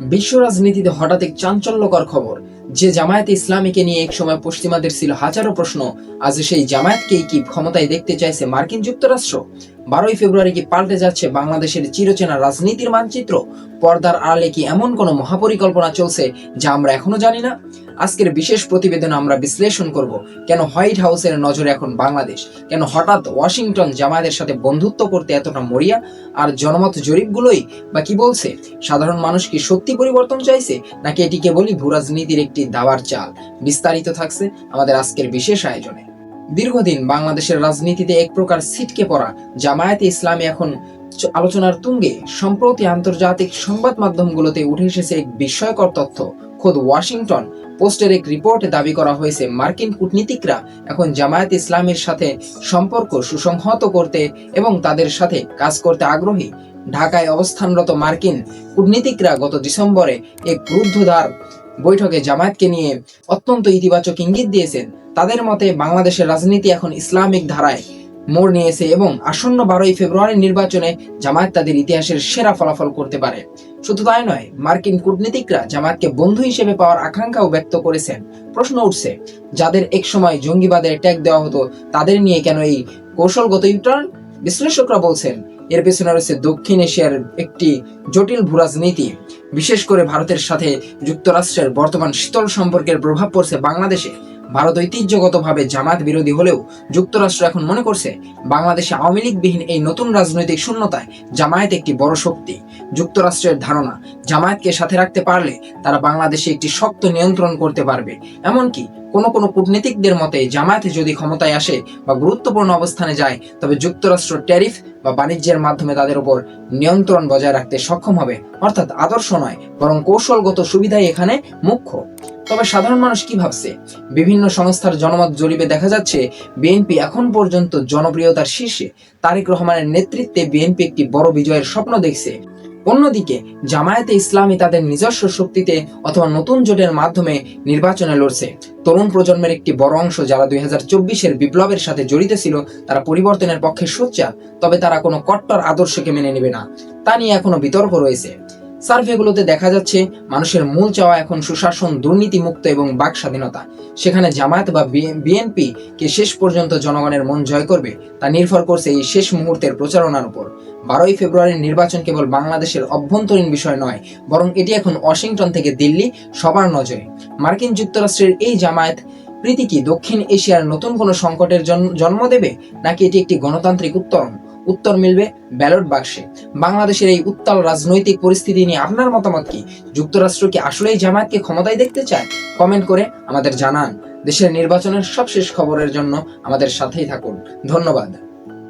বিশ্ব রাজনীতিতে হঠাৎ এক চাঞ্চল্যকর খবর। যে জামায়াতে ইসলামীকে নিয়ে এক সময় পশ্চিমাদের ছিল হাজারো প্রশ্ন, আজ সেই জামায়াতকেই কি ক্ষমতায় দেখতে চাইছে মার্কিন যুক্তরাষ্ট্র? বারোই ফেব্রুয়ারি কি পাল্টে যাচ্ছে বাংলাদেশের চিরচেনা রাজনীতির মানচিত্র? পর্দার আড়ালে কি এমন কোনো মহাপরিকল্পনা চলছে যা আমরা এখনও জানি না? আজকের বিশেষ প্রতিবেদন আমরা বিশ্লেষণ করব কেন হোয়াইট হাউসের নজরে এখন বাংলাদেশ? কেন হঠাৎ ওয়াশিংটন জামায়াতের সাথে বন্ধুত্ব করতে এতটা মরিয়া? আর জনমত জরিপগুলোই বা কি বলছে? সাধারণ মানুষ কি সত্যি পরিবর্তন চাইছে? নাকি এটি কেবলই ভূ রাজনীতির একটি দাবার চাল? বিস্তারিত থাকছে আমাদের আজকের বিশেষ আয়োজনে। দীর্ঘদিন বাংলাদেশের রাজনীতিতে এক প্রকার ছিটকে পড়া জামায়াতে ইসলামী এখন আলোচনার তুঙ্গে, সম্প্রতি আন্তর্জাতিক সংবাদ মাধ্যমগুলোতে উঠে এসেছে এক বিস্ময়কর তথ্য। খোদ ওয়াশিংটন পোস্টের এক রিপোর্টে দাবি করা হয়েছে, মার্কিন কূটনীতিকরা এখন জামায়াত ইসলামের সাথে সম্পর্ক সুসংহত করতে এবং তাদের সাথে কাজ করতে আগ্রহী। ঢাকায় অবস্থানরত মার্কিন কূটনীতিকরা গত ডিসেম্বরে এক রুদ্ধদ্বার বৈঠকে জামায়াতকে নিয়ে অত্যন্ত ইতিবাচক ইঙ্গিত দিয়েছেন। তাদের মতে, বাংলাদেশের রাজনীতি এখন ইসলামিক ধারায়। মোড় নিয়েছে এবং আসন্ন বারোই ফেব্রুয়ারি নির্বাচনে জামায়াত তাদের ইতিহাসের সেরা ফলাফল করতে পারে। শুধু তাই নয়, মার্কিন কূটনীতিকরা জামায়াতকে বন্ধু হিসেবে পাওয়ার আকাঙ্ক্ষাও ব্যক্ত করেছেন। প্রশ্ন উঠছে, যাদের একসময় জঙ্গিবাদের ট্যাগ দেওয়া হতো, তাদের নিয়ে কেন এই কৌশলগত ইউটার্ন বিশ্লেষকরা বলছেন, এর পেছনে রয়েছে দক্ষিণ এশিয়ার একটি জটিল ভূরাজনীতি। বিশেষ করে ভারতের সাথে যুক্তরাষ্ট্রের বর্তমান শীতল সম্পর্কের প্রভাব পড়ছে বাংলাদেশে। ভারত ঐতিহ্যগতভাবে জামাত বিরোধী হলেও যুক্তরাষ্ট্র এখন মনে করছে বাংলাদেশে আওয়ামী লীগবিহীন এই নতুন রাজনৈতিক শূন্যতায় জামায়াত একটি বড় শক্তি। যুক্তরাষ্ট্রের ধারণা, জামায়াতকে সাথে রাখতে পারলে তারা বাংলাদেশে একটি শক্ত নিয়ন্ত্রণ করতে পারবে। এমনকি কোনো কোনো কূটনীতিকদের মতে জামায়াতে যদি ক্ষমতায় আসে বা গুরুত্বপূর্ণ অবস্থানে যায়, তবে যুক্তরাষ্ট্র ট্যারিফ বা বাণিজ্যের মাধ্যমে তাদের উপর নিয়ন্ত্রণ বজায় রাখতে সক্ষম হবে। অর্থাৎ আদর্শ নয়, বরং কৌশলগত সুবিধাই এখানে মুখ্য। তবে সাধারণ মানুষ কি ভাবছে? বিভিন্ন সংস্থার জনমত জরিপে দেখা যাচ্ছে বিএনপি এখন পর্যন্ত জনপ্রিয়তার শীর্ষে। তারেক রহমানের নেতৃত্বে বিএনপি একটি বড় বিজয়ের স্বপ্ন দেখছে। অন্যদিকে, জামায়াতে ইসলামী তাদের নিজস্ব শক্তিতে অথবা নতুন জোটের মাধ্যমে নির্বাচনে লড়ছে। তরুণ প্রজন্মের একটি বড় অংশ যারা দুই হাজার চব্বিশের বিপ্লবের সাথে জড়িত ছিল, তারা পরিবর্তনের পক্ষে সোচ্চার, তবে তারা কোনো কট্টর আদর্শকে মেনে নেবে না। তা নিয়ে এখনও বিতর্ক রয়েছে। সার্ভেগুলোতে দেখা যাচ্ছে, মানুষের মূল চাওয়া এখন সুশাসন, দুর্নীতিমুক্ত এবং বাক স্বাধীনতা। সেখানে জামায়াত বা বিএনপি কে শেষ পর্যন্ত জনগণের মন জয় করবে, তা নির্ভর করছে এই শেষ মুহূর্তের প্রচারণার উপর। বারোই ফেব্রুয়ারির নির্বাচন কেবল বাংলাদেশের অভ্যন্তরীণ বিষয় নয়, বরং এটি এখন ওয়াশিংটন থেকে দিল্লি সবার নজরে। মার্কিন যুক্তরাষ্ট্রের এই জামায়াত প্রীতি কি দক্ষিণ এশিয়ার নতুন কোনো সংকটের জন- জন্ম দেবে, নাকি এটি একটি গণতান্ত্রিক উত্তরণ? উত্তর মিলবে ব্যালট বাক্সে। বাংলাদেশের এই উত্তাল রাজনৈতিক পরিস্থিতি নিয়ে আপনার মতামত কি? যুক্তরাষ্ট্র কি আসলেই জামায়াতকে ক্ষমতায় দেখতে চায়? কমেন্ট করে আমাদের জানান। দেশের নির্বাচনের সবশেষ খবরের জন্য আমাদের সাথেই থাকুন। ধন্যবাদ।